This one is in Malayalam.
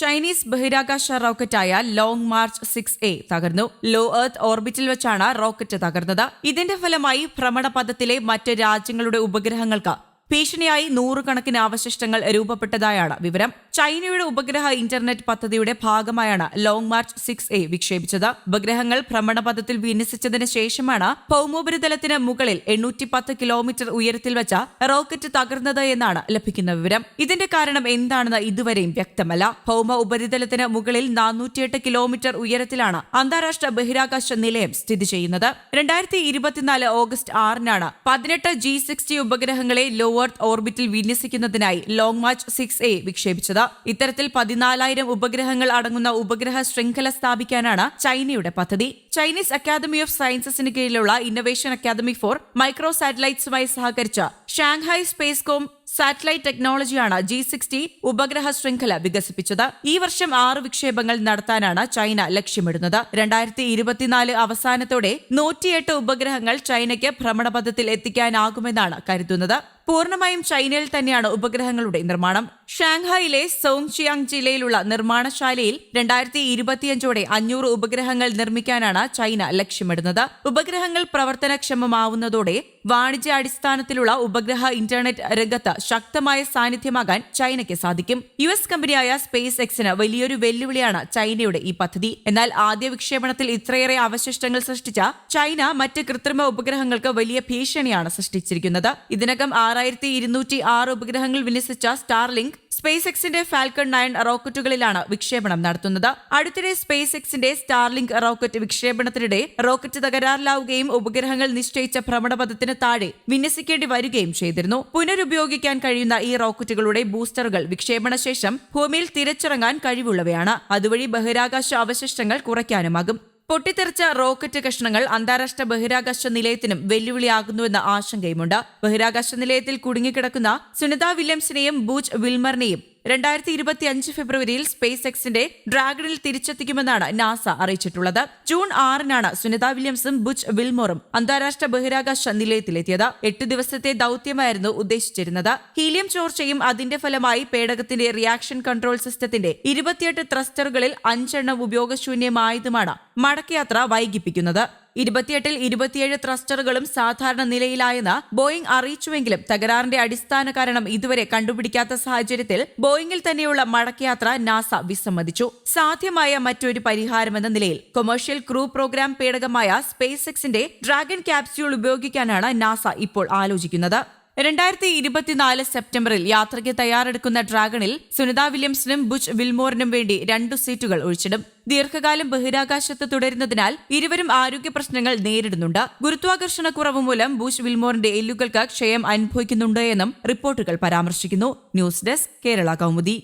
ചൈനീസ് ബഹിരാകാശ റോക്കറ്റായ ലോങ് മാർച്ച് സിക്സ് എ തകർന്നു. ലോ എർത്ത് ഓർബിറ്റിൽ വെച്ചാണ് റോക്കറ്റ് തകർന്നത്. ഇതിന്റെ ഫലമായി ഭ്രമണപഥത്തിലെ മറ്റ് രാജ്യങ്ങളുടെ ഉപഗ്രഹങ്ങൾക്ക് ഭീഷണിയായി നൂറുകണക്കിന് അവശിഷ്ടങ്ങൾ രൂപപ്പെട്ടതായാണ് വിവരം. ചൈനയുടെ ഉപഗ്രഹ ഇന്റർനെറ്റ് പദ്ധതിയുടെ ഭാഗമായാണ് ലോങ് മാർച്ച് സിക്സ് എ വിക്ഷേപിച്ചത്. ഉപഗ്രഹങ്ങൾ ഭ്രമണപഥത്തിൽ വിന്യസിച്ചതിന് ശേഷമാണ് ഭൗമോപരിതലത്തിന് മുകളിൽ എണ്ണൂറ്റി പത്ത് കിലോമീറ്റർ ഉയരത്തിൽ വെച്ച റോക്കറ്റ് തകർന്നത് എന്നാണ് ലഭിക്കുന്ന വിവരം. ഇതിന്റെ കാരണം എന്താണെന്ന് ഇതുവരെയും വ്യക്തമല്ല. ഭൗമ ഉപരിതലത്തിന് മുകളിൽ നാനൂറ്റിയെട്ട് കിലോമീറ്റർ ഉയരത്തിലാണ് അന്താരാഷ്ട്ര ബഹിരാകാശ നിലയം സ്ഥിതി ചെയ്യുന്നത്. രണ്ടായിരത്തി ഇരുപത്തിനാല് ഓഗസ്റ്റ് ആറിനാണ് പതിനെട്ട് ജി സിക്സ്റ്റി ഉപഗ്രഹങ്ങളെ ലോ എർത്ത് ഓർബിറ്റിൽ വിന്യസിക്കുന്നതിനായി ലോങ് മാർച്ച് സിക്സ് എ വിക്ഷേപിച്ചത്. ഇത്തരത്തിൽ പതിനാലായിരം ഉപഗ്രഹങ്ങൾ അടങ്ങുന്ന ഉപഗ്രഹ ശൃംഖല സ്ഥാപിക്കാനാണ് ചൈനയുടെ പദ്ധതി. ചൈനീസ് അക്കാദമി ഓഫ് സയൻസസിന് കീഴിലുള്ള ഇന്നൊവേഷൻ അക്കാദമി ഫോർ മൈക്രോ സാറ്റലൈറ്റ്സുമായി സഹകരിച്ച ഷാങ്ഹായ് സ്പേസ് കോം സാറ്റലൈറ്റ് ടെക്നോളജിയാണ് ജി സിക്സ്റ്റി ഉപഗ്രഹ ശൃംഖല വികസിപ്പിച്ചത്. ഈ വർഷം ആറ് വിക്ഷേപങ്ങൾ നടത്താനാണ് ചൈന ലക്ഷ്യമിടുന്നത്. രണ്ടായിരത്തി ഇരുപത്തിനാല് അവസാനത്തോടെ നൂറ്റിയെട്ട് ഉപഗ്രഹങ്ങൾ ചൈനയ്ക്ക് ഭ്രമണപഥത്തിൽ എത്തിക്കാനാകുമെന്നാണ് കരുതുന്നത്. പൂർണമായും ചൈനയിൽ തന്നെയാണ് ഉപഗ്രഹങ്ങളുടെ നിർമ്മാണം. ഷാങ്ഹായിലെ സോങ്ചിയാങ് ജില്ലയിലുള്ള നിർമ്മാണശാലയിൽ രണ്ടായിരത്തി ഇരുപത്തിയഞ്ചോടെ അഞ്ഞൂറ് ഉപഗ്രഹങ്ങൾ നിർമ്മിക്കാനാണ് ചൈന ലക്ഷ്യമിടുന്നത്. ഉപഗ്രഹങ്ങൾ പ്രവർത്തനക്ഷമമാവുന്നതോടെ വാണിജ്യാടിസ്ഥാനത്തിലുള്ള ഉപഗ്രഹ ഇന്റർനെറ്റ് രംഗത്ത് ശക്തമായ സാന്നിധ്യമാകാൻ ചൈനയ്ക്ക് സാധിക്കും. യു എസ് കമ്പനിയായ സ്പേസ് എക്സിന് വലിയൊരു വെല്ലുവിളിയാണ് ചൈനയുടെ ഈ പദ്ധതി. എന്നാൽ ആദ്യ വിക്ഷേപണത്തിൽ ഇത്രയേറെ അവശിഷ്ടങ്ങൾ സൃഷ്ടിച്ച ചൈന മറ്റ് കൃത്രിമ ഉപഗ്രഹങ്ങൾക്ക് വലിയ ഭീഷണിയാണ് സൃഷ്ടിച്ചിരിക്കുന്നത്. ഇതിനകം ആറായിരത്തി ഇരുന്നൂറ്റി ആറ് ഉപഗ്രഹങ്ങൾ വിന്യസിച്ച സ്റ്റാർലിങ്ക് സ്പേസ് എക്സിന്റെ ഫാൽക്കൺ നയൻ റോക്കറ്റുകളിലാണ് വിക്ഷേപണം നടത്തുന്നത്. അടുത്തിടെ സ്പേസ് എക്സിന്റെ സ്റ്റാർലിങ്ക് റോക്കറ്റ് വിക്ഷേപണത്തിനിടെ റോക്കറ്റ് തകരാറിലാവുകയും ഉപഗ്രഹങ്ങൾ നിശ്ചയിച്ച ഭ്രമണപഥത്തിന് താഴെ വിന്യസിക്കേണ്ടി വരികയും ചെയ്തിരുന്നു. പുനരുപയോഗിക്കാൻ കഴിയുന്ന ഈ റോക്കറ്റുകളുടെ ബൂസ്റ്ററുകൾ വിക്ഷേപണശേഷം ഭൂമിയിൽ തിരച്ചിറങ്ങാൻ കഴിവുള്ളവയാണ്. അതുവഴി ബഹിരാകാശ അവശിഷ്ടങ്ങൾ കുറയ്ക്കാനുമാകും. പൊട്ടിത്തെറിച്ച റോക്കറ്റ് കഷ്ണങ്ങൾ അന്താരാഷ്ട്ര ബഹിരാകാശ നിലയത്തിനും വെല്ലുവിളിയാകുന്നുവെന്ന ആശങ്കയുമുണ്ട്. ബഹിരാകാശ നിലയത്തിൽ കുടുങ്ങിക്കിടക്കുന്ന സുനിത വില്യംസിനെയും ബൂച്ച് വിൽമറിനെയും രണ്ടായിരത്തി ഇരുപത്തി അഞ്ച് ഫെബ്രുവരിയിൽ സ്പേസ് എക്സിന്റെ ഡ്രാഗണിൽ തിരിച്ചെത്തിക്കുമെന്നാണ് നാസ അറിയിച്ചിട്ടുള്ളത്. ജൂൺ ആറിനാണ് സുനിത വില്യംസും ബുച്ച് വിൽമോറും അന്താരാഷ്ട്ര ബഹിരാകാശ നിലയത്തിലെത്തിയത്. എട്ട് ദിവസത്തെ ദൌത്യമായിരുന്നു ഉദ്ദേശിച്ചിരുന്നത്. ഹീലിയം ചോർച്ചയും അതിന്റെ ഫലമായി പേടകത്തിന്റെ റിയാക്ഷൻ കൺട്രോൾ സിസ്റ്റത്തിന്റെ ഇരുപത്തിയെട്ട് ത്രസ്റ്ററുകളിൽ അഞ്ചെണ്ണം ഉപയോഗശൂന്യമായതുമാണ് മടക്കയാത്ര വൈകിപ്പിക്കുന്നത്. ഇരുപത്തിയെട്ടിൽ ഇരുപത്തിയേഴ് ത്രസ്റ്ററുകളും സാധാരണ നിലയിലായെന്ന് ബോയിംഗ് അറിയിച്ചുവെങ്കിലും തകരാറിന്റെ അടിസ്ഥാന കാരണം ഇതുവരെ കണ്ടുപിടിക്കാത്ത സാഹചര്യത്തിൽ ബോയിംഗിൽ തന്നെയുള്ള മടക്കയാത്ര നാസ വിസമ്മതിച്ചു. സാധ്യമായ മറ്റൊരു പരിഹാരമെന്ന നിലയിൽ കൊമേഴ്ഷ്യൽ ക്രൂ പ്രോഗ്രാം പേടകമായ സ്പേസ് എക്സിന്റെ ഡ്രാഗൺ ക്യാപ്സ്യൂൾ ഉപയോഗിക്കാനാണ് നാസ ഇപ്പോൾ ആലോചിക്കുന്നത്. രണ്ടായിരത്തി ഇരുപത്തിനാല് സെപ്റ്റംബറിൽ യാത്രയ്ക്ക് തയ്യാറെടുക്കുന്ന ഡ്രാഗണിൽ സുനിത വില്യംസിനും ബുച്ച് വിൽമോറിനും വേണ്ടി രണ്ടു സീറ്റുകൾ ഒഴിച്ചിടും. ദീർഘകാലം ബഹിരാകാശത്ത് തുടരുന്നതിനാൽ ഇരുവരും ആരോഗ്യ പ്രശ്നങ്ങൾ നേരിടുന്നുണ്ട്. ഗുരുത്വാകർഷണ കുറവ് മൂലം ബുഷ് വിൽമോറിന്റെ എല്ലുകൾക്ക് ക്ഷയം അനുഭവിക്കുന്നുണ്ട് എന്നും റിപ്പോർട്ടുകൾ പരാമർശിക്കുന്നു. News desk Kerala Kaumudi.